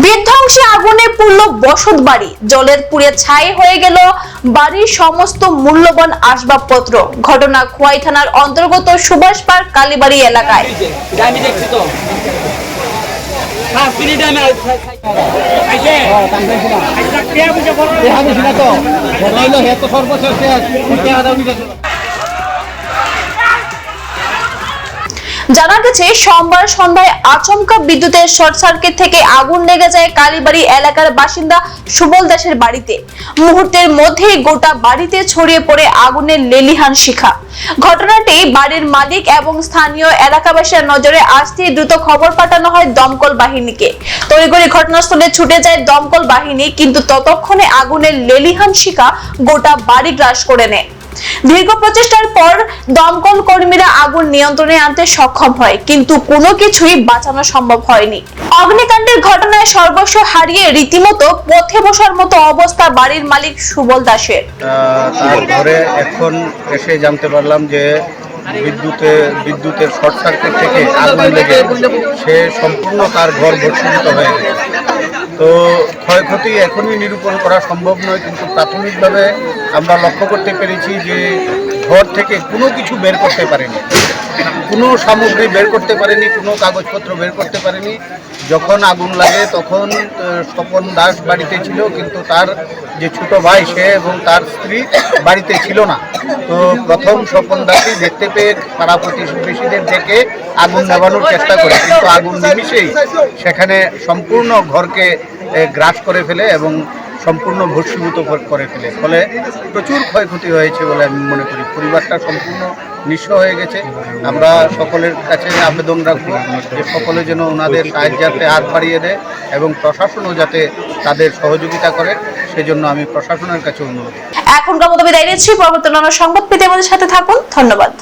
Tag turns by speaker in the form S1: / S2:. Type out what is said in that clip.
S1: বিধ্বংসী আগুনে পুরল বসত বাড়ি। জলের পুড়ে ছাই হয়ে গেল বাড়ির সমস্ত মূল্যবান আসবাবপত্র। ঘটনা খোয়াই থানার অন্তর্গত সুভাষ পার্ক কালীবাড়ি এলাকায়।
S2: এটা আমি দেখছি তো। মিনিট
S1: জানা গেছে, সোমবার সন্ধ্যায় আচমকা বিদ্যুতের শর্ট সার্কিট থেকে আগুন লেগে যায় কালীবাড়ি এলাকার বাসিন্দা সুবল দাসের বাড়িতে। মুহূর্তের মধ্যেই গোটা বাড়িতে ছড়িয়ে পড়ে আগুনের লেলিহান শিখা। ঘটনাটি বাড়ির মালিক এবং স্থানীয় এলাকাবাসীর নজরে আসতেই দ্রুত খবর পাঠানো হয় দমকল বাহিনীকে। তড়িঘড়ি ঘটনাস্থলে ছুটে যায় দমকল বাহিনী, কিন্তু ততক্ষণে আগুনের লেলিহান শিখা গোটা বাড়ি গ্রাস করে নেয়। দীর্ঘ প্রচেষ্টার পর দমকল কর্মীরা আগুন নিয়ন্ত্রণে আনতে সক্ষম হয়, কিন্তু কোনো কিছুই বাঁচানো সম্ভব হয়নি। অগ্নিকাণ্ডের ঘটনায় সর্বস্ব হারিয়ে রীতিমতো পথে বসার মতো অবস্থা বাড়ির মালিক সুবল দাসের।
S3: তার ঘরে এখন এসে জানতে পারলাম যে বিদ্যুতে, বিদ্যুতের শর্ট সার্কিট থেকে আগুন লেগে সে সম্পূর্ণ তার ঘর ভর্ষিত হয়ে গেছে। তো ক্ষয়ক্ষতি এখনই নিরূপণ করা সম্ভব নয়, কিন্তু প্রাথমিকভাবে আমরা লক্ষ্য করতে পেরেছি যে ঘর থেকে কোনো কিছু বের করতে পারেনি। কোনো সামগ্রী বের করতে পারেনি, কোনো কাগজপত্র বের করতে পারেনি। যখন আগুন লাগে তখন স্বপন দাস বাড়িতে ছিল, কিন্তু তার যে ছোট ভাই সে এবং তার স্ত্রী বাড়িতে ছিল না। তো প্রথম স্বপন দাসই দেখতে পেয়ে পাড়া প্রতিবেশীদের ডেকে আগুন নেভানোর চেষ্টা করে। কিন্তু আগুন নিমিশেই সেখানে সম্পূর্ণ ঘরকে গ্রাস করে ফেলে এবং সম্পূর্ণ ভস্মীভূত করে ফেলে। ফলে প্রচুর ক্ষয়ক্ষতি হয়েছে বলে আমি মনে করি। পরিবারটা সম্পূর্ণ নিঃস্ব হয়ে গেছে। আমরা সকলের কাছে আবেদন রাখব যে সকলে যেন ওনাদের সাহায্যার্থে হাত বাড়িয়ে দেয় এবং প্রশাসনও যাতে তাদের সহযোগিতা করে, সেজন্য আমি প্রশাসনের কাছে অনুরোধ।
S1: এখনকার মতো বিদায় নিচ্ছি। পরবর্তী সংবাদ পেতে আমাদের সাথে থাকুন। ধন্যবাদ।